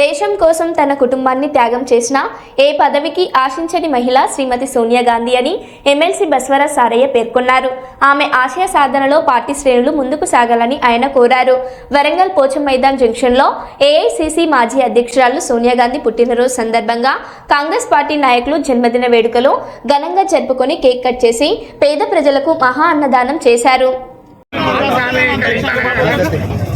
దేశం కోసం తన కుటుంబాన్ని త్యాగం చేసిన ఏ పదవికి ఆశించని మహిళ శ్రీమతి సోనియా గాంధీ అని ఎమ్మెల్సీ బస్వర సారయ్య పేర్కొన్నారు. ఆమె ఆశయ సాధనలో పార్టీ శ్రేణులు ముందుకు సాగాలని ఆయన కోరారు. వరంగల్ పోచం మైదాన్ జంక్షన్లో ఏఐసిసి మాజీ అధ్యక్షురాలు సోనియా గాంధీ పుట్టినరోజు సందర్భంగా కాంగ్రెస్ పార్టీ నాయకులు జన్మదిన వేడుకలు ఘనంగా జరుపుకొని కేక్ కట్ చేసి పేద ప్రజలకు మహా అన్నదానం చేశారు.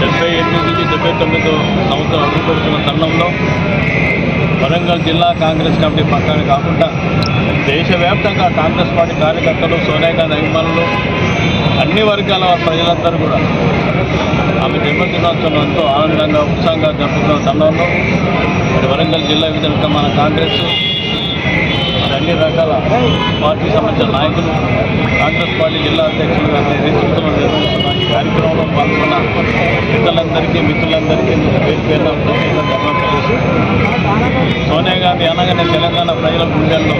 డెబ్బై ఎనిమిది నుంచి డెబ్బై తొమ్మిది సంవత్సరం రూపొందుతున్న తరుణంలో వరంగల్ జిల్లా కాంగ్రెస్ కమిటీ పక్కన కాకుండా దేశవ్యాప్తంగా కాంగ్రెస్ పార్టీ కార్యకర్తలు సోనియా గాంధీ అభిమానులు అన్ని వర్గాల ప్రజలందరూ కూడా ఆమె జన్మదినోత్సవం ఎంతో ఆనందంగా ఉత్సాహంగా జరుపుతున్న తరుణంలో వరంగల్ జిల్లా విధంగా మన కాంగ్రెస్ అన్ని రకాల పార్టీ సంబంధించిన నాయకులు కాంగ్రెస్ పార్టీ జిల్లా అధ్యక్షులు గారి నేతృత్వంలో నిర్వహిస్తున్న ఈ కార్యక్రమంలో పాల్గొన్న పెద్దలందరికీ మిత్రులందరికీ పేరు పేరున ప్రత్యేక ధన్యవాదాలు సోనియా గాంధీ అనగానే తెలంగాణ ప్రజల గుండెల్లో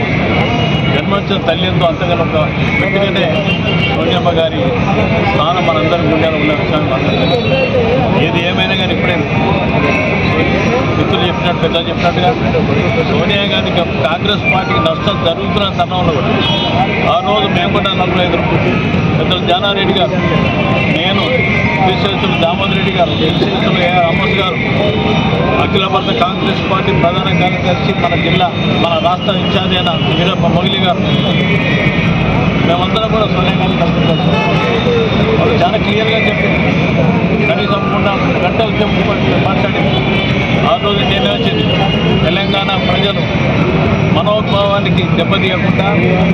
జన్మించిన తల్లితో అంతగా ఒక వ్యక్తిగానే సోనియమ్మ గారి స్థానం మనందరి గుండెలో ఉన్న విషయాన్ని మిత్రులు పెద్దలు చెప్పినట్టుగా సోనియా గాంధీకి కాంగ్రెస్ పార్టీకి నష్టం జరుగుతున్న సమయంలో కూడా ఆ రోజు మేము కూడా నలుగురు ఐదు పెద్దలు జానారెడ్డి గారు నేను విశ్వేశ్వరు దామోదర్ రెడ్డి గారు శ్రీశేషులు ఏ రామోస్ గారు అఖిల భారత కాంగ్రెస్ పార్టీ ప్రధాన కార్యదర్శి మన జిల్లా మన రాష్ట్ర ఇన్ఛార్జ్ అయిన వీరప్ప మొగిలి గారు. మేమందరం కూడా సోనియా గాంధీ కలుపుతాం వాళ్ళు చాలా క్లియర్గా చెప్పింది కనీసం మూడు నాలుగు గంటల సేపు మాట్లాడి ఆ రోజు నేను వచ్చింది తెలంగాణ ప్రజలు మనోద్భావానికి దెబ్బతీయకుండా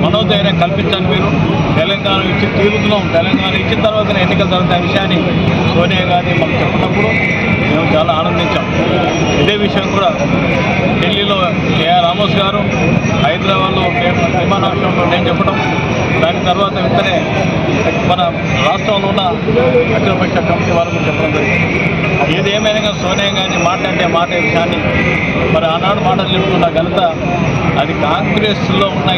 మనోధైర్యం కల్పించండి మీరు. తెలంగాణ ఇచ్చి తీరుతున్నాం. తెలంగాణ ఇచ్చిన తర్వాత ఎన్నికలు జరుగుతున్న విషయాన్ని సోనియా గాంధీ మాకు చెప్పినప్పుడు మేము చాలా ఆనందించాం. ఇదే విషయం కూడా ఢిల్లీలో ఏఆర్ రామోస్ గారు హైదరాబాద్లో మే- విమానాశ్రయంలో నేను చెప్పడం. దాని తర్వాత వెంటనే మన రాష్ట్రంలో ఉన్న అఖిలపక్ష కమిటీ వారు చెప్పడం జరిగింది. ఏది ఏమైనా సోనియా గాంధీ మాట్లాడే మాట విషయాన్ని మరి ఆనాడు మాటలు చెప్తున్న ఘనత అది కాంగ్రెస్లో ఉన్న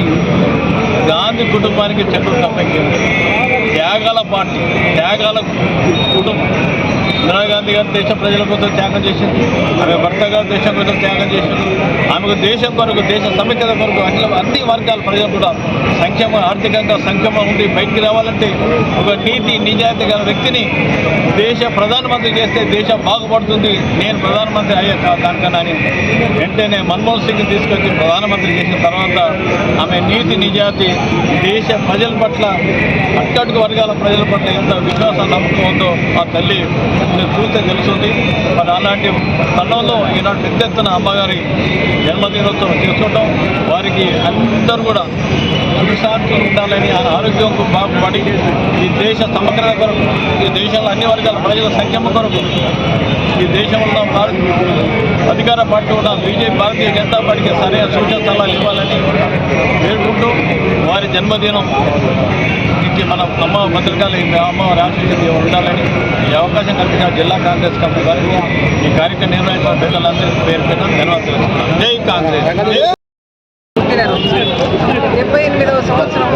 గాంధీ కుటుంబానికి చెట్టు తప్పకేంది త్యాగాల పార్టీ త్యాగాల కుటుంబం. గాంధీ గారు దేశ ప్రజల కోసం త్యాగం చేసింది. ఆమె భర్త గారు దేశం కోసం త్యాగం చేసింది. ఆమెకు దేశం కొరకు దేశ సమైక్యత కొరకు అఖిల అన్ని వర్గాల ప్రజలు కూడా సంక్షేమ ఆర్థికంగా సంక్షేమం ఉండి బయటికి రావాలంటే ఒక నీతి నిజాయితీ గల వ్యక్తిని దేశ ప్రధానమంత్రి చేస్తే దేశం బాగుపడుతుంది. నేను ప్రధానమంత్రి అయ్యే దానికన్నా అని వెంటనే మన్మోహన్ సింగ్ తీసుకొచ్చి ప్రధానమంత్రి చేసిన తర్వాత ఆమె నీతి నిజాయితీ దేశ ప్రజల పట్ల అట్టడుగు వర్గాల ప్రజల పట్ల ఎంత విశ్వాసం నమ్మకం ఉందో ఆ తల్లి చూస్తే చూస్తే తెలుస్తుంది మరి అలాంటి తరుణంలో ఈనాడు పెద్ద ఎత్తున అమ్మగారి జన్మదినోత్సవం చేసుకోవటం వారికి అందరూ కూడా సుఖశాంతులు ఉండాలని ఆ బాగుపడి ఈ దేశ సమగ్రత కొరకు ఈ దేశంలో అన్ని వర్గాల ప్రజల సంక్షేమం కొరకు ఈ దేశంలో భారత్ అధికార పార్టీ ఉన్న బీజేపీ భారతీయ జనతా పార్టీకి సరైన సూచన సలహాలు ఇవ్వాలని పేర్కొంటూ వారి జన్మదినం నుంచి మన అమ్మ భద్రకాళి అమ్మవారి రాష్ట్రీయ ఉండాలని ఈ అవకాశం కల్పించిన జిల్లా కాంగ్రెస్ కమిటీ వారికి ఈ కార్యక్రమం నిర్వహించిన పెద్దలందరికీ పేరు పెట్టడం ధన్యవాదాలు తెలుస్తున్నాను. జై కాంగ్రెస్ డెబ్బై ఎనిమిదవ సంవత్సరం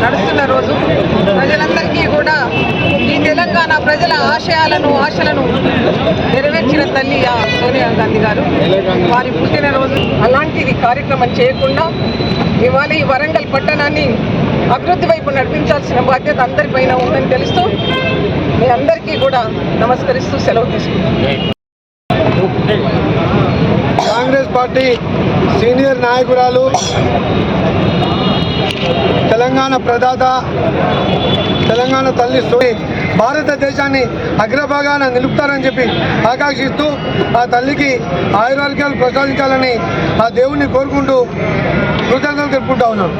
నడుస్తున్న రోజు ప్రజలందరికీ కూడా ఈ తెలంగాణ ప్రజల ఆశయాలను ఆశలను నెరవేర్చిన తల్లి ఆ గాంధీ గారు. వారి పుట్టినరోజు అలాంటిది కార్యక్రమం చేయకుండా ఇవాళ ఈ వరంగల్ పట్టణాన్ని అభివృద్ధి వైపు నడిపించాల్సిన బాధ్యత అందరిపైన ఉందని తెలుస్తూ మీ అందరికీ కూడా నమస్కరిస్తూ సెలవు తీసుకుంటాను కాంగ్రెస్ పార్టీ సీనియర్ నాయకురాలు తెలంగాణ ప్రదాత తెలంగాణ తల్లి సోని భారతదేశాన్ని అగ్రభాగాన నిలుపుతారని చెప్పి ఆకాంక్షిస్తూ ఆ తల్లికి ఆయురారోగ్యాలు ప్రసాదించాలని ఆ దేవుణ్ణి కోరుకుంటూ కృతజ్ఞతలు తెలుపుకుంటా ఉన్నాం.